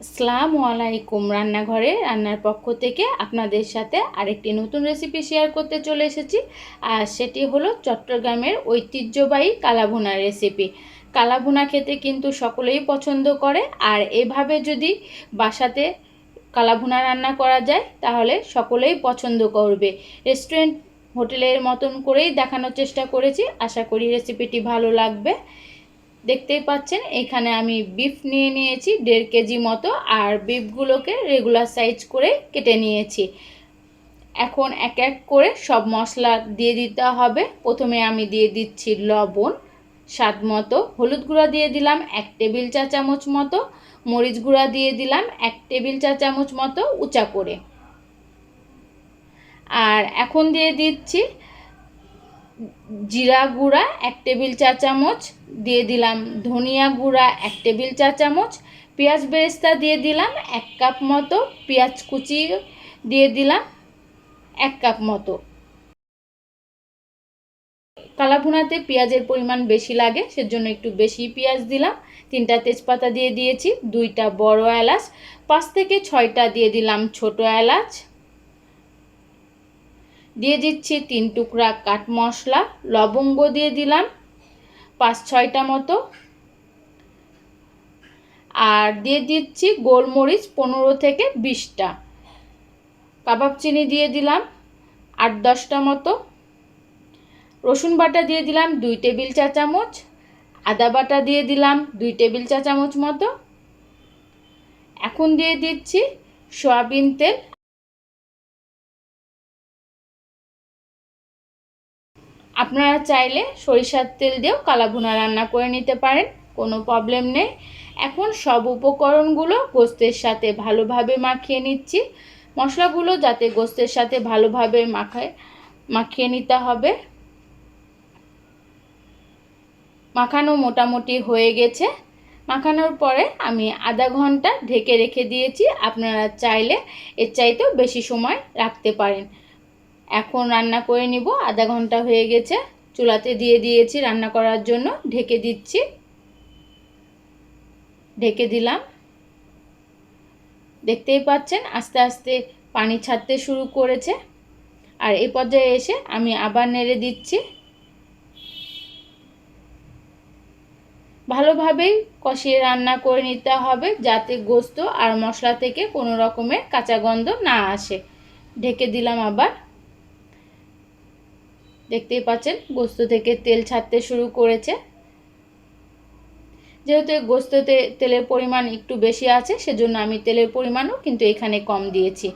আসসালামু আলাইকুম রান্নাঘরে রান্নার পক্ষ থেকে আপনাদের সাথে আরেকটি নতুন রেসিপি শেয়ার করতে চলে এসেছি। আর সেটি হলো চট্টগ্রামের ঐতিহ্যবাহী কালাভুনা রেসিপি কালাভুনা খেতে কিন্তু সকলেই পছন্দ করে। আর এভাবে যদি বাসাতে কালাভুনা রান্না করা যায়, তাহলে সকলেই পছন্দ করবে। রেস্টুরেন্ট হোটেলের মতন করেই দেখানোর চেষ্টা করেছি। আশা করি রেসিপিটি ভালো লাগবে। দেখতেই পাচ্ছেন, এখানে আমি বিফ নিয়ে নিয়েছি, দেড় কেজি মতো, আর বিফগুলোকে রেগুলার সাইজ করে কেটে নিয়েছি। এখন এক এক করে সব মশলা দিয়ে দিতে হবে। প্রথমে আমি দিয়ে দিচ্ছি লবণ, স্বাদ মতো। হলুদ গুঁড়া দিয়ে দিলাম এক টেবিল চা চামচ মতো। মরিচ গুঁড়া দিয়ে দিলাম এক টেবিল চা চামচ মতো, উঁচা করে। আর এখন দিয়ে দিচ্ছি জিরা গুঁড়া, এক টেবিল চা চামচ দিয়ে দিলাম ধনিয়া গুঁড়া, এক টেবিল চা চামচ। পেঁয়াজ বেরেস্তা দিয়ে দিলাম এক কাপ মতো। পেঁয়াজ কুচি দিয়ে দিলাম এক কাপ মতো। কালাভুনাতে পেঁয়াজের পরিমাণ বেশি লাগে, সেজন্য একটু বেশি পেঁয়াজ দিলাম। তিনটা তেজপাতা দিয়ে দিয়েছি, দুইটা বড় এলাচ, পাঁচ থেকে ছয়টা দিয়ে দিলাম ছোট এলাচ। দিয়ে দিচ্ছি তিন টুকরা কাঠ মশলা, লবঙ্গ দিয়ে দিলাম পাঁচ ছয়টা মতো। আর দিয়ে দিচ্ছি গোলমরিচ পনেরো থেকে বিশটা। কাবাব চিনি দিয়ে দিলাম আট দশটা মতো। রসুন বাটা দিয়ে দিলাম দুই টেবিল চা চামচ। আদা বাটা দিয়ে দিলাম দুই টেবিল চা চামচ মতো। এখন দিয়ে দিচ্ছি সয়াবিন তেল আপনারা চাইলে সরিষার তেল দিয়েও কালাভুনা রান্না করে নিতে পারেন, কোনো প্রবলেম নেই। এখন সব উপকরণগুলো গোস্তের সাথে ভালোভাবে মাখিয়ে নিচ্ছি। মশলাগুলো যাতে গোস্তের সাথে ভালোভাবে মাখায়, মাখিয়ে নিতে হবে। মাখানো মোটামুটি হয়ে গেছে। মাখানোর পরে আমি আধা ঘণ্টা ঢেকে রেখে দিয়েছি। আপনারা চাইলে এর চাইতেও বেশি সময় রাখতে পারেন। এখন রান্না করে নিব। আধা ঘণ্টা হয়ে গেছে। চুলাতে দিয়ে দিয়েছি রান্না করার জন্য। ঢেকে দিচ্ছি। ঢেকে দিলাম। দেখতেই পাচ্ছেন, আস্তে আস্তে পানি ছাড়তে শুরু করেছে। আর এই পর্যায়ে এসে আমি আবার নেড়ে দিচ্ছি। ভালোভাবেই কষিয়ে রান্না করে নিতে হবে যাতে গোস্ত আর মশলা থেকে কোনো রকমের কাঁচা গন্ধ না আসে। ঢেকে দিলাম আবার। দেখতেই পাচ্ছেন, গোস্ত থেকে তেল ছাড়তে শুরু করেছে। যেহেতু গোস্ততে তেলের পরিমাণ একটু বেশি আছে, সেজন্য আমি তেলের পরিমাণও কিন্তু এখানে কম দিয়েছি।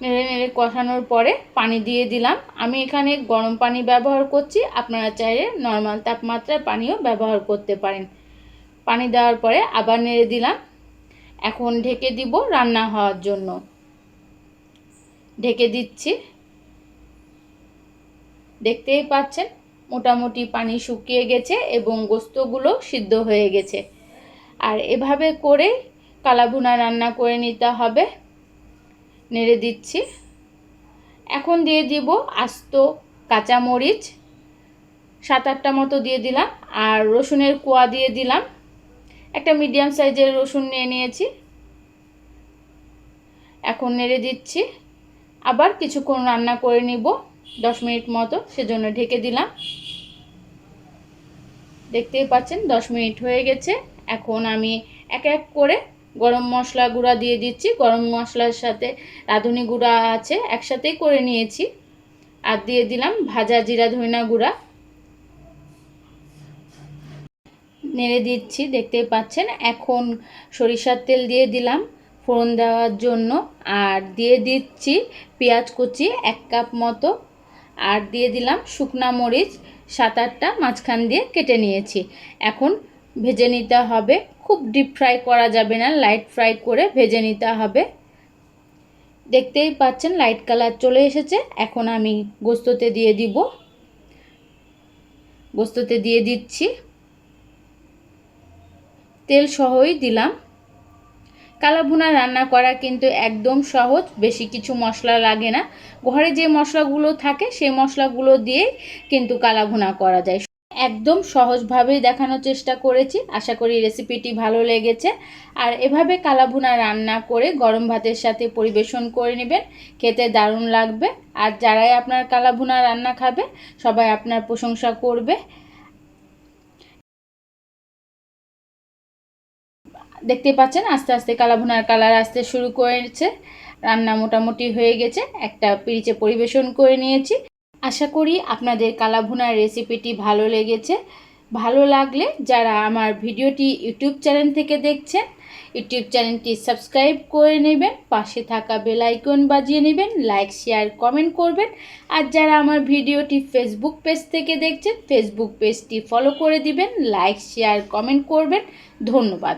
নেড়ে নেড়ে কষানোর পরে পানি দিয়ে দিলাম। আমি এখানে গরম পানি ব্যবহার করছি, আপনারা চাইলে নর্মাল তাপমাত্রার পানিও ব্যবহার করতে পারেন। পানি দেওয়ার পরে আবার নেড়ে দিলাম। এখন ঢেকে দিব রান্না হওয়ার জন্য। ঢেকে দিচ্ছি। দেখতেই পাচ্ছেন, মোটামুটি পানি শুকিয়ে গেছে এবং গোস্তগুলো সিদ্ধ হয়ে গেছে। আর এভাবে করে কালাভুনা রান্না করে নিতে হবে। নেড়ে দিচ্ছি। এখন দিয়ে দিব আস্ত কাঁচামরিচ। সাত আটটা মতো দিয়ে দিলাম আর রসুনের কোয়া দিয়ে দিলাম। একটা মিডিয়াম সাইজের রসুন নিয়ে নিয়েছি। এখন নেড়ে দিচ্ছি। আবার কিছুক্ষণ রান্না করে নিব। দশ মিনিট মতো সেজন্য ঢেকে দিলাম। দেখতেই পাচ্ছেন, দশ মিনিট হয়ে গেছে। এখন আমি এক এক করে গরম মশলা গুঁড়া দিয়ে দিচ্ছি। গরম মশলার সাথে রাঁধুনি গুঁড়া আছে, একসাথেই করে নিয়েছি। আর দিয়ে দিলাম ভাজা জিরা ধইনা গুঁড়া। নেড়ে দিচ্ছি, দেখতেই পাচ্ছেন। এখন সরিষার তেল দিয়ে দিলাম ফোড়ন দেওয়ার জন্য। আর দিয়ে দিচ্ছি পেঁয়াজ কুচি এক কাপ মতো। আর দিয়ে দিলাম শুকনা মরিচ, সাত আটটা মাঝখান দিয়ে কেটে নিয়েছি। এখন ভেজে নিতে হবে, খুব ডিপ ফ্রাই করা যাবে না লাইট ফ্রাই করে ভেজে নিতে হবে। দেখতেই পাচ্ছেন লাইট কালার চলে এসেছে, এখন আমি গোস্ততে দিয়ে দিব। গোস্ততে দিয়ে দিচ্ছি। তেল সহই দিলাম। কালাভুনা রান্না করা কিন্তু একদম সহজ, বেশি কিছু মশলা লাগে না। ঘরে যে মশলাগুলো থাকে, সেই মশলাগুলো দিয়ে কিন্তু কালাভুনা করা যায়। একদম সহজভাবেই দেখানোর চেষ্টা করেছি। আশা করি রেসিপিটি ভালো লেগেছে। আর এভাবে কালাভুনা রান্না করে গরম ভাতের সাথে পরিবেশন করে নেবেন। খেতে দারুণ লাগবে। আর যারাই আপনার কালাভুনা রান্না খাবে, সবাই আপনার প্রশংসা করবে। দেখতে পাচ্ছেন, আস্তে আস্তে কালাভুনার কালার আসতে শুরু করেছে। রান্না মোটামুটি হয়ে গেছে, একটা পিরিচে পরিবেশন করে নিয়েছি। আশা করি আপনাদের কালাভুনার রেসিপিটি ভালো লেগেছে। ভালো লাগলে যারা আমার ভিডিওটি ইউটিউব চ্যানেল থেকে দেখছেন, ইউটিউব চ্যানেলটি সাবস্ক্রাইব করে নেবেন, পাশে থাকা বেল আইকন বাজিয়ে নেবেন, লাইক, শেয়ার, কমেন্ট করবেন। আর যারা আমার ভিডিওটি ফেসবুক পেজ থেকে দেখছেন, ফেসবুক পেজটি ফলো করে দিবেন, লাইক, শেয়ার, কমেন্ট করবেন। ধন্যবাদ।